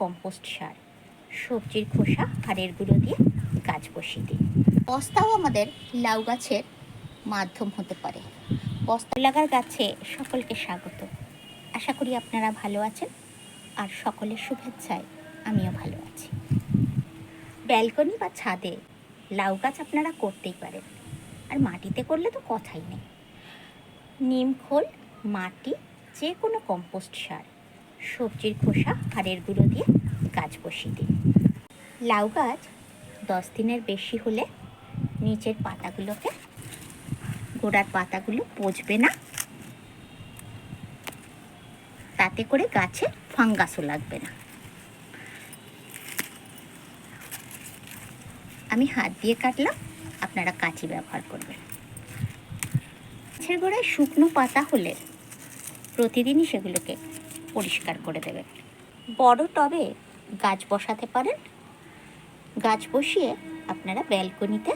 Compost সার, সবজির খোসা হাড়ের গুঁড়ো দিয়ে গাছ বসিয়ে দিই। বস্তাও আমাদের লাউ গাছের মাধ্যম হতে পারে। বস্তা লাগার গাছে সকলকে স্বাগত। আশা করি আপনারা ভালো আছেন আর সকলের শুভেচ্ছায় আমিও ভালো আছি। ব্যালকনি বা ছাদে লাউ গাছ আপনারা করতেই পারেন। আর মাটিতে করলে তো কথাই নেই। নিম খোল, মাটি যে কোনো কম্পোস্ট সার। সবজির খোসা হাড়ের গুঁড়ো দিয়ে গাছ বসিয়ে দিন লাউ গাছ দশ দিনের বেশি হলে নিচের পাতাগুলোকে, গোড়ার পাতাগুলো পচবে না। তাতে করে গাছে ফাঙ্গাসও লাগবে না। আমি হাত দিয়ে কাটলাম, আপনারা কাঁচি ব্যবহার করবেন। গাছের গোড়ায় শুকনো পাতা হলে প্রতিদিনই সেগুলোকে পরিষ্কার করে দেবেন বড় টবে গাছ বসাতে পারেন। গাছ বসিয়ে আপনারা ব্যালকনিতে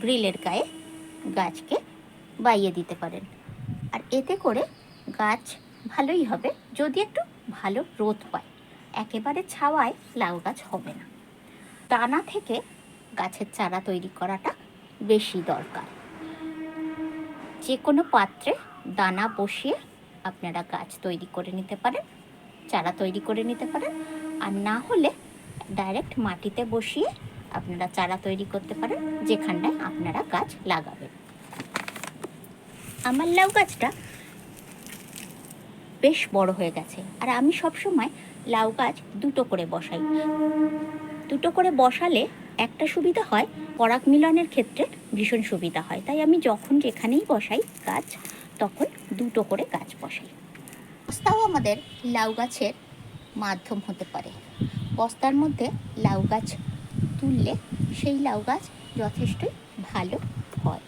গ্রিলের গায়ে গাছকে বাইয়ে দিতে পারেন। আর এতে করে গাছ ভালোই হবে, যদি একটু ভালো রোদ পায়। একেবারে ছাওয়ায় লাউ গাছ হবে না। দানা থেকে গাছের চারা তৈরি করাটা বেশি দরকার। যে কোনো পাত্রে দানা বসিয়ে আপনারা গাছ তৈরি করে নিতে পারেন, চারা তৈরি করে নিতে পারেন, আর না হলে ডাইরেক্ট মাটিতে বসিয়ে আপনারা চারা তৈরি করতে পারেন, যেখানটায় আপনারা গাছ লাগাবেন। আমার লাউ গাছটা বেশ বড় হয়ে গেছে, আর আমি সবসময় লাউ গাছ দুটো করে বসাই। দুটো করে বসালে একটা সুবিধা হয়, পরাগ মিলনের ক্ষেত্রে ভীষণ সুবিধা হয়। তাই আমি যখন যেখানেই বসাই গাছ তখন দুটো করে গাছ বসাই। বস্তাও আমাদের লাউ গাছের মাধ্যম হতে পারে। বস্তার মধ্যে লাউ গাছ তুললে সেই লাউ গাছ যথেষ্টই ভালো হয়।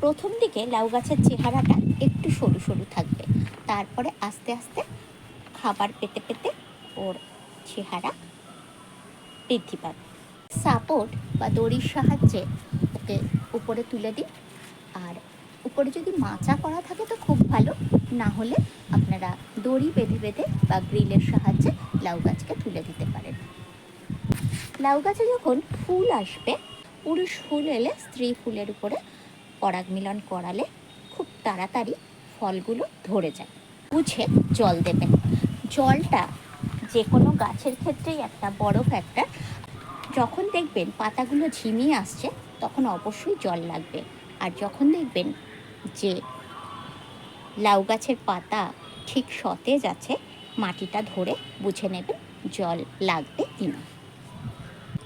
প্রথম দিকে লাউ গাছের চেহারাটা একটু সরু সরু থাকবে। তারপরে আস্তে আস্তে খাবার পেতে পেতে ওর চেহারা বৃদ্ধি পাবে। সাপোর্ট বা দড়ির সাহায্যে ওকে উপরে তুলে দিই। আর উপরে যদি মাচা করা থাকে তো খুব ভালো। না হলে আপনারা দড়ি বেঁধে বেঁধে বা গ্রিলের সাহায্যে লাউ গাছকে তুলে দিতে পারেন। লাউ গাছে যখন ফুল আসবে, পুরুষ ফুল এলে স্ত্রী ফুলের উপরে পরাগ মিলন করালে খুব তাড়াতাড়ি ফলগুলো ধরে যায়। বুঝে জল দেবেন। জলটা যে কোনো গাছের ক্ষেত্রেই একটা বড় ফ্যাক্টর যখন দেখবেন পাতাগুলো ঝিমিয়ে আসছে, তখন অবশ্যই জল লাগবে। আর যখন দেখবেন যে লাউ গাছের পাতা ঠিক সতেজ আছে, মাটিটা ধরে বুঝে নেবেন জল লাগবে কিনা।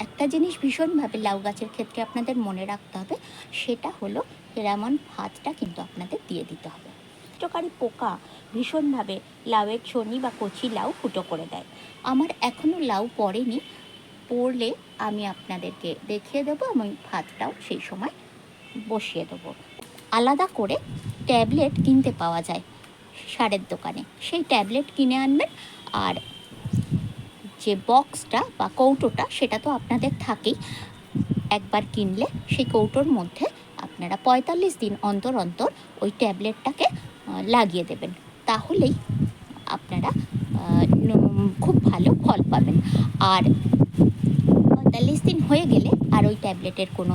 একটা জিনিস ভীষণভাবে লাউ গাছের ক্ষেত্রে আপনাদের মনে রাখতে হবে, সেটা হলো ফেরামন ভাতটা কিন্তু আপনাদের দিয়ে দিতে হবে। ফুটোকারী পোকা ভীষণভাবে লাউয়ের ছনি বা কচি লাউ ফুটো করে দেয়। আমার এখনও লাউ পড়েনি, পড়লে আমি আপনাদেরকে দেখিয়ে দেবো আমি ভাতটাও সেই সময় বসিয়ে দেবো। আলাদা করে ট্যাবলেট কিনতে পাওয়া যায় সারের দোকানে। সেই ট্যাবলেট কিনে আনবেন আর যে বক্সটা বা কৌটোটা সেটা তো আপনাদের থাকেই। একবার কিনলে সেই কৌটোর মধ্যে আপনারা পঁয়তাল্লিশ দিন অন্তর অন্তর ওই ট্যাবলেটটাকে লাগিয়ে দেবেন। তাহলেই আপনারা খুব ভালো ফল পাবেন। আর পঁয়তাল্লিশ দিন হয়ে গেলে আর ওই ট্যাবলেটের কোনো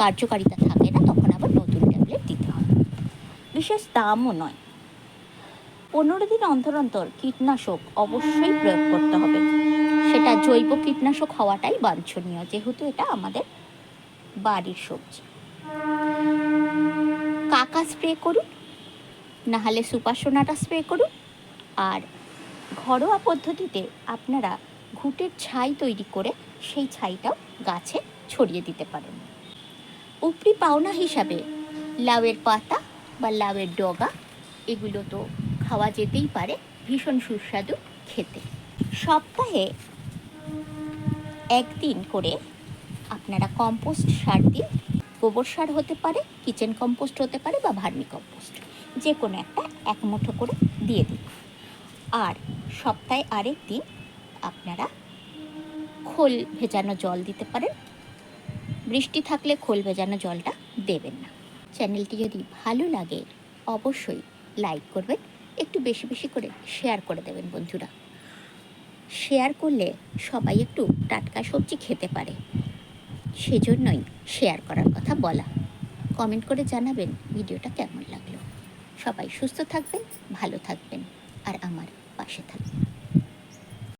কার্যকারিতা থাকে না, তখন আবার নতুন ট্যাবলেট দিতে হবে। বিশেষ দামও নয়। পনেরো দিন অন্তর অন্তর কীটনাশক অবশ্যই প্রয়োগ করতে হবে। সেটা জৈব কীটনাশক হওয়াটাই বাঞ্ছনীয়, যেহেতু এটা আমাদের বাড়ির সবজি। কাকা স্প্রে করুন, নাহলে সুপারসোনাটা স্প্রে করুন, আর ঘরোয়া পদ্ধতিতে আপনারা ঘুটের ছাই তৈরি করে সেই ছাইটাও গাছে ছড়িয়ে দিতে পারেন। উপরি পাওনা হিসাবে লাউয়ের পাতা বা লাউয়ের ডগা, এগুলো তো খাওয়া যেতেই পারে, ভীষণ সুস্বাদু খেতে। সপ্তাহে একদিন করে আপনারা কম্পোস্ট সার দিন গোবর সার হতে পারে, কিচেন কম্পোস্ট হতে পারে বা ভার্মি কম্পোস্ট, যে কোনো একটা এক মুঠো করে দিয়ে দিন। আর সপ্তাহে আরেক দিন আপনারা খোল ভেজানো জল দিতে পারেন। বৃষ্টি থাকলে খোল ভেজানো জলটা দেবেন না। চ্যানেলটি যদি ভালো লাগে, অবশ্যই লাইক করবেন, একটু বেশি বেশি করে শেয়ার করে দেবেন বন্ধুরা। শেয়ার করলে সবাই একটু টাটকা সবজি খেতে পারে। সেজন্যই শেয়ার করার কথা বলা। কমেন্ট করে জানাবেন ভিডিওটা কেমন লাগল। সবাই সুস্থ থাকবেন, ভালো থাকবেন, আর আমার পাশে থাকবেন।